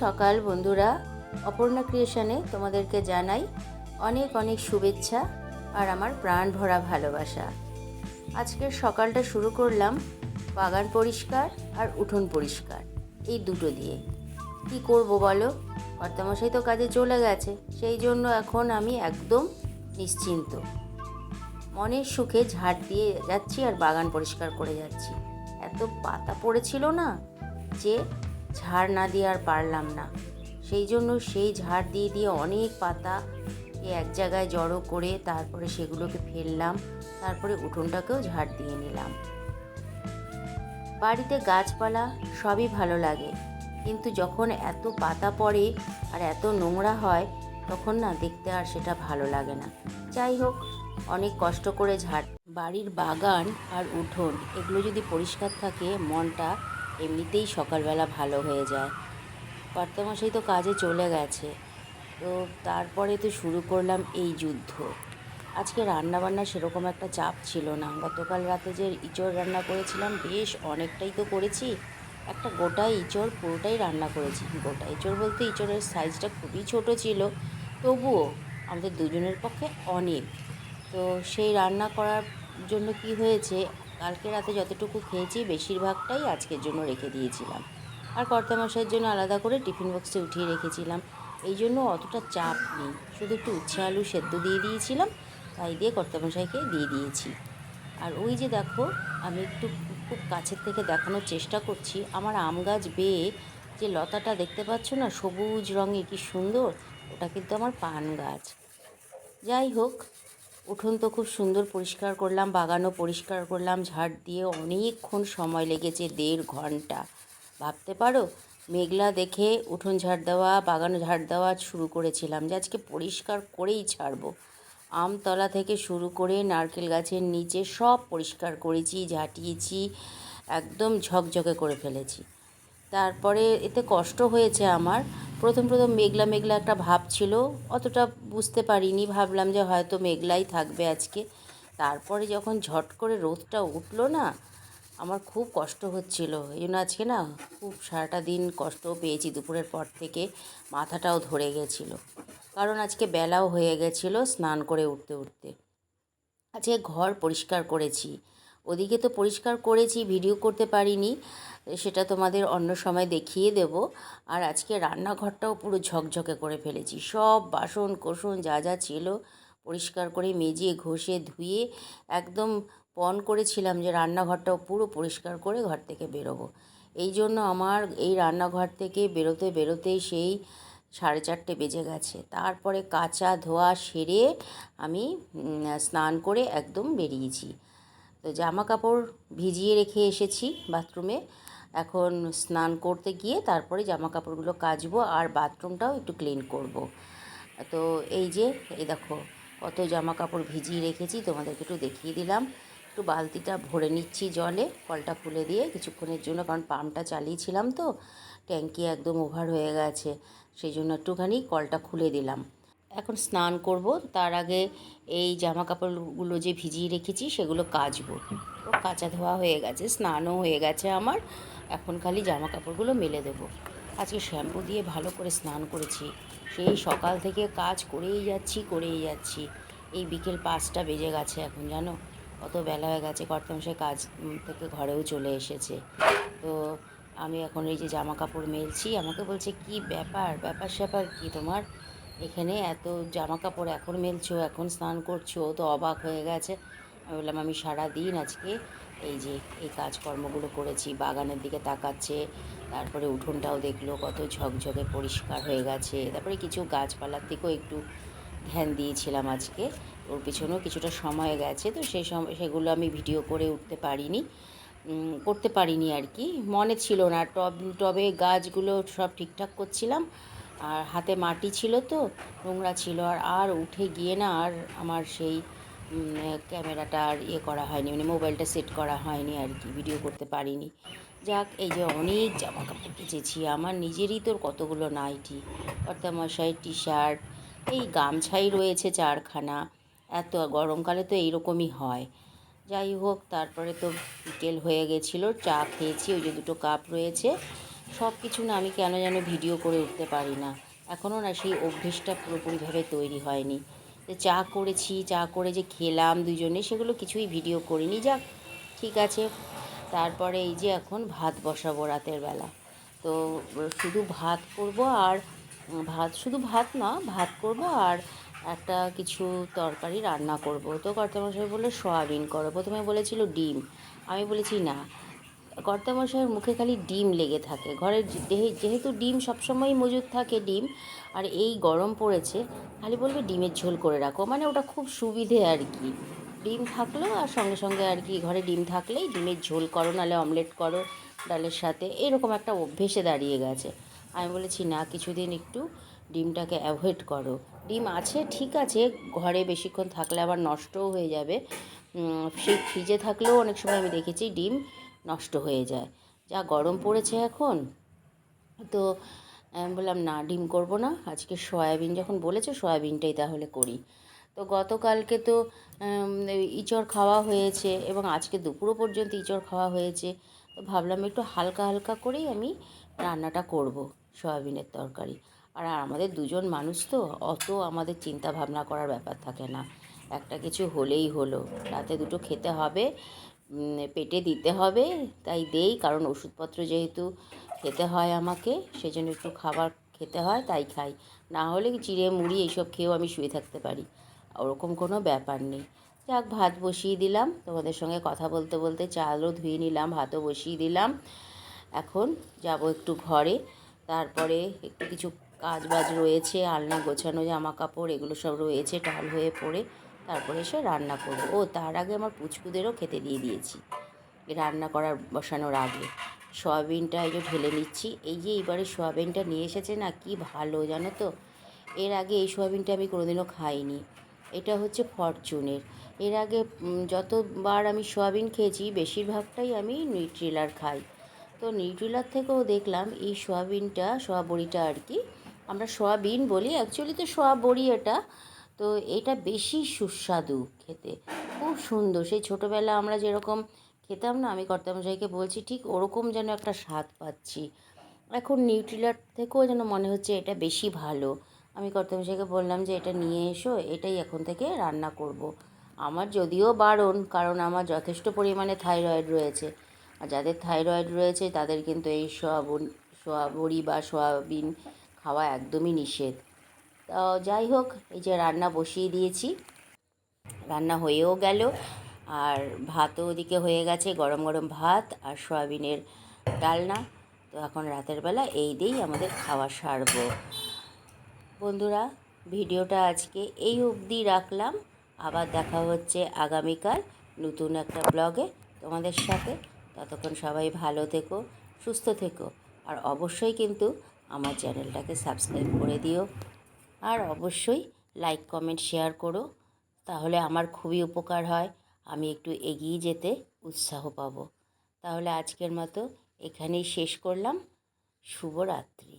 সকাল বন্ধুরা। অপর্ণা ক্রিয়েশনে তোমাদেরকে জানাই অনেক অনেক শুভেচ্ছা আর আমার প্রাণ ভরা ভালোবাসা। আজকের সকালটা শুরু করলাম বাগান পরিষ্কার আর উঠোন পরিষ্কার, এই দুটো দিয়ে। কি করব বলো? কর্তামশাই তো কাজে চলে গেছে, সেই জন্য এখন আমি একদম নিশ্চিন্ত। মনের সুখে ঝাড় দিয়ে যাচ্ছি আর বাগান পরিষ্কার করে যাচ্ছি। এত পাতা পড়েছিল না যে ঝাড় না দিয়ে আর পারলাম না। সেই জন্য সেই ঝাড় দিয়ে দিয়ে অনেক পাতা এক জায়গায় জড়ো করে তারপরে সেগুলোকে ফেললাম, তারপরে উঠোনটাকেও ঝাড় দিয়ে নিলাম। বাড়িতে গাছপালা সবই ভালো লাগে, কিন্তু যখন এত পাতা পড়ে আর এত নোংরা হয়, তখন না দেখতে আর সেটা ভালো লাগে না। যাই হোক, অনেক কষ্ট করে ঝাড় বাড়ির বাগান আর উঠোন এগুলো যদি পরিষ্কার থাকে মনটা এমনিতেই সকালবেলা ভালো হয়ে যায়। কর্তামশাই তো কাজে চলে গেছে। তো তারপরে তো শুরু করলাম এই যুদ্ধ। আজকে রান্নাবান্না সেরকম একটা চাপ ছিল না। গতকাল রাতে যে ইঁচড় রান্না করেছিলাম, বেশ অনেকটাই তো করেছি। একটা গোটা ইঁচড় পুরোটাই রান্না করেছি। গোটা ইঁচড় বলতে ইঁচড়ের সাইজটা খুবই ছোট ছিল। তবুও আমাদের দুজনের পক্ষে অনেক। তো সেই রান্না করার জন্য কি হয়েছে কালকে রাতে যতটুকু খেয়েছি বেশিরভাগটাই আজকের জন্য রেখে দিয়েছিলাম। আর কর্তামশাইয়ের জন্য আলাদা করে টিফিন বক্সে উঠিয়ে রেখেছিলাম। এই জন্য অতটা চাপ নেই। শুধু একটু উচ্ছে আলু সেদ্ধ দিয়ে দিয়েছিলাম, তাই দিয়ে কর্তামশাইকে দিয়ে দিয়েছি। আর ওই যে দেখো, আমি একটু খুব কাছের থেকে দেখানোর চেষ্টা করছি। আমার আম গাছ বেয়ে যে লতাটা দেখতে পাচ্ছ না, সবুজ রঙের কি সুন্দর, ওটা কিন্তু আমার পান গাছ। যাই হোক উঠোন তো খুব সুন্দর পরিষ্কার করলাম, বাগানও পরিষ্কার করলাম, ঝাড় দিয়ে অনেকক্ষণ সময় লেগেছে, দেড় ঘণ্টা। ভাবতে পারো, মেঘলা দেখে উঠোন ঝাড় দেওয়া বাগান ঝাড় দেওয়া শুরু করেছিলাম যে আজকে পরিষ্কার করেই ছাড়বো। আমতলা থেকে শুরু করে নারকেল গাছের নিচে সব পরিষ্কার করেছি, ঝাঁটিয়েছি, একদম ঝকঝকে করে ফেলেছি। তারপরে এতে কষ্ট হয়েছে আমার। প্রথম প্রথম মেঘলা মেঘলা একটা ভাব ছিল। অতটা বুঝতে পারিনি, ভাবলাম যে হয়তো মেঘলাই থাকবে আজকে। তারপরে যখন ঝট করে রোদটা উঠল না, আমার খুব কষ্ট হচ্ছিল। এই জন্য আজকে না খুব সারাটা দিন কষ্ট পেয়েছি দুপুরের পর থেকে, মাথাটাও ধরে গেছিল। কারণ আজকে বেলাও হয়ে গেছিল স্নান করে উঠতে উঠতে। আজকে ঘর পরিষ্কার করেছি। ওদিকে তো পরিষ্কার করেছি, ভিডিও করতে পারিনি, সেটা তোমাদের অন্য সময় দেখিয়ে দেব। আর আজকে রান্নাঘরটাও পুরো ঝকঝকে করে ফেলেছি, সব বাসন কোসন যা যা ছিল পরিষ্কার করে মেজিয়ে ঘষে, ধুয়ে একদম পণ করেছিলাম যে রান্নাঘরটাও পুরো পরিষ্কার করে ঘর থেকে বেরোবো। এই জন্য আমার এই রান্নাঘর থেকে বেরোতে বেরোতেই সেই সাড়ে চারটে বেজে গেছে। তারপরে কাচা ধোয়া সেরে আমি স্নান করে একদম বেরিয়েছি। তো জামা কাপড় ভিজিয়ে রেখে এসেছি বাথরুমে। এখন স্নান করতে গিয়ে তারপরে জামা কাপড়গুলো কাচবো আর বাথরুমটাও একটু ক্লিন করব। তো এই যে, এই দেখো, কত জামা কাপড় ভিজিয়ে রেখেছি, তোমাদেরকে একটু দেখিয়ে দিলাম। একটু বালতিটা ভরে নিচ্ছি জলে, কলটা খুলে দিয়ে কিছুক্ষণের জন্য, কারণ পাম্পটা চালিয়েছিলাম তো, ট্যাঙ্কি একদম ওভার হয়ে গেছে, সেই জন্য একটুখানি কলটা খুলে দিলাম। এখন স্নান করব, তার আগে এই জামা কাপড়গুলো যে ভিজিয়ে রেখেছি সেগুলো কাচবো। তো কাঁচা ধোয়া হয়ে গেছে, স্নানও হয়ে গেছে আমার, এখন খালি জামা কাপড়গুলো মেলে দেবো। আজকে শ্যাম্পু দিয়ে ভালো করে স্নান করেছি, সেই সকাল থেকে কাজ করেই যাচ্ছি করেই যাচ্ছি। এই বিকেল পাঁচটা বেজে গেছে এখন, জানো? অত বেলা হয়ে গেছে, কর্তামশাই কাজ থেকে ঘরেও চলে এসেছে। তো আমি এখন এই যে জামা কাপড় মেলছি, আমাকে বলছে, কি ব্যাপার? ব্যাপার স্যাপার কি তোমার? এখানে এত জামা কাপড় এখন মেলছো, এখন স্নান করছ তো অবাক হয়ে গেছে। আমি বললাম, আমি সারা দিন আজকে এই যে এই কাজকর্মগুলো করেছি, বাগানের দিকে তাকাচ্ছে, তারপরে উঠোনটাও দেখল কত ঝকঝকে পরিষ্কার হয়ে গেছে, তারপরে কিছু গাছপালার দিকেও একটু ধ্যান দিয়েছিলাম আজকে, ওর পিছনেও কিছুটা সময় গেছে, তো সেই সময় সেগুলো আমি ভিডিও করে উঠতে পারিনি করতে পারিনি আর কি, মনে ছিল না, টব, টবে গাছগুলো সব ঠিকঠাক করছিলাম আর হাতে মাটি ছিল তো, নোংরা ছিল। আর আর উঠে গিয়ে না আর আমার সেই ক্যামেরাটা আর ইয়ে করা হয়নি মানে মোবাইলটা সেট করা হয়নি আর কি, ভিডিও করতে পারিনি। যাক, এই যে অনেক জামা কাপড় কেচেছি, আমার নিজেরই তোর কতগুলো নাইটি, কর্তামশাই টি শার্ট এই গামছাই রয়েছে চারখানা, এত গরমকালে তো এইরকমই হয়। যাই হোক, তারপরে তো বিকেল হয়ে গেছিল, চা খেয়েছি, ওই যে দুটো কাপ রয়েছে। সব কিছু না আমি কেন যেন ভিডিও করে উঠতে পারি না। এখনও না সেই অভ্যেসটা পুরোপুরিভাবে তৈরি হয়নি। যে চা করেছি, চা করে যে খেলাম দুজনে সেগুলো কিছুই ভিডিও করিনি। যাক, ঠিক আছে। তারপরে এই যে এখন ভাত বসাবো রাতের বেলা। তো শুধু ভাত করব আর, ভাত শুধু ভাত না, ভাত করব আর একটা কিছু তরকারি রান্না করব। তো কর্তামশাই বলল, সয়াবিন করো। প্রথমে বলেছিল ডিম। আমি বলেছি, না। কর্তামশাইয়ের মুখে খালি ডিম লেগে থাকে। ঘরের যেহে- যেহেতু ডিম সবসময় মজুদ থাকে ডিম, আর এই গরম পড়েছে, খালি বলবে ডিমের ঝোল করে রাখো। মানে ওটা খুব সুবিধে আর কি। ডিম থাকল আর সঙ্গে সঙ্গে আর কি ঘরে ডিম থাকলেই ডিমের ঝোল করো, নাহলে অমলেট করো, ডালের সাথে। এরকম একটা অভ্যেসে দাঁড়িয়ে গেছে। আমি বলেছি, না, কিছুদিন একটু ডিমটাকে অ্যাভয়েড করো। ডিম আছে, ঠিক আছে, ঘরে বেশিক্ষণ থাকলে আবার নষ্টও হয়ে যাবে। সেই ফ্রিজে থাকলেও অনেক সময় আমি দেখেছি ডিম নষ্ট হয়ে যায়। যা গরম পড়েছে এখন। তো, আমি বললাম, না, ডিম করব না। আজকে সয়াবিন। যখন বলেছে, সয়াবিনটাই তাহলে করি। তো গতকালকে তো ইঁচড় খাওয়া হয়েছে এবং আজকে দুপুরও পর্যন্ত ইঁচড় খাওয়া হয়েছে। তো ভাবলাম, একটু হালকা হালকা করেই আমি রান্নাটা করব সয়াবিনের তরকারি। আর আমাদের দুজন মানুষ তো, অত আমাদের চিন্তা ভাবনা করার ব্যাপার থাকে না। একটা কিছু হলেই হলো। রাতে দুটো খেতে হবে। পেটে দিতে হবে, তাই দেই। কারণ ওষুধপত্র যেহেতু খেতে হয় আমাকে, সেজন্য একটু খাবার খেতে হয়, তাই খাই। না হলে চিড়ে মুড়ি এইসব খেয়েও আমি শুয়ে থাকতে পারি। ওরকম কোনো ব্যাপার নেই। যাক, ভাত বসিয়ে দিলাম। তোমাদের সঙ্গে কথা বলতে বলতে চালও ধুয়ে নিলাম, ভাতও বসিয়ে দিলাম। এখন যাব একটু ঘরে। তারপরে একটু কিছু কাজ বাজ রয়েছে, আলনা গোছানো জামা কাপড় এগুলো সব রয়েছে, টাল হয়ে পড়ে। তারপরে এসে রান্না করব। ও, তার আগে আমার পুচকুদেরও খেতে দিয়ে দিয়েছি। রান্না করার বসানোর আগে। সয়াবিনটা এই যে ঢেলে নিচ্ছি। এই যে এইবারে সয়াবিনটা নিয়ে এসেছে না, কি ভালো জানো তো? এর আগে এই সয়াবিনটা আমি কোনোদিনও খাইনি। এটা হচ্ছে ফরচুনের। এর আগে যতবার আমি সয়াবিন খেয়েছি, বেশিরভাগটাই আমি নিউট্রিলার খাই। তো নিউট্রিলার থেকেও দেখলাম, এই সয়াবিনটা, সোয়া বড়িটা আর কি, আমরা সয়াবিন বলি, অ্যাকচুয়ালি তো সোয়া বড়ি এটা তো এটা বেশি সুস্বাদু খেতে। খুব সুন্দর। সেই ছোটোবেলা আমরা যেরকম খেতাম না, আমি কর্তামশাইকে বলছি, ঠিক ওরকম যেন একটা স্বাদ পাচ্ছি। এখন নিউট্রিলার থেকেও যেন মনে হচ্ছে এটা বেশি ভালো। আমি কর্তামশাইকে বললাম যে, এটা নিয়ে এসো, এটাই এখন থেকে রান্না করব। আমার যদিও বারণ, কারণ আমার যথেষ্ট পরিমাণে থাইরয়েড রয়েছে। আর যাদের থাইরয়েড রয়েছে, তাদের কিন্তু এই সোয়াবন, সোয়াবড়ি বা সোয়াবিন খাওয়া একদমই নিষেধ। তো যাই হোক, এই যে রান্না বসিয়ে দিয়েছি। রান্না হয়েও গেল। আর ভাতও ওদিকে হয়ে গেছে, গরম গরম ভাত আর সয়াবিনের ডালনা। তো এখন রাতের বেলা এই দিয়েই আমাদের খাওয়া সারবো। বন্ধুরা, ভিডিওটা আজকে এই অবধি রাখলাম। আবার দেখা হচ্ছে আগামীকাল নতুন একটা ব্লগে তোমাদের সাথে। ততক্ষণ সবাই ভালো থেকো, সুস্থ থেকো। আর অবশ্যই কিন্তু আমার চ্যানেলটাকে সাবস্ক্রাইব করে দিও। আর অবশ্যই লাইক কমেন্ট শেয়ার করো। তাহলে আমার খুবই উপকার হয়, আমি একটু এগিয়ে যেতে উৎসাহ পাবো। তাহলে আজকের মতো এখানেই শেষ করলাম। শুভরাত্রি।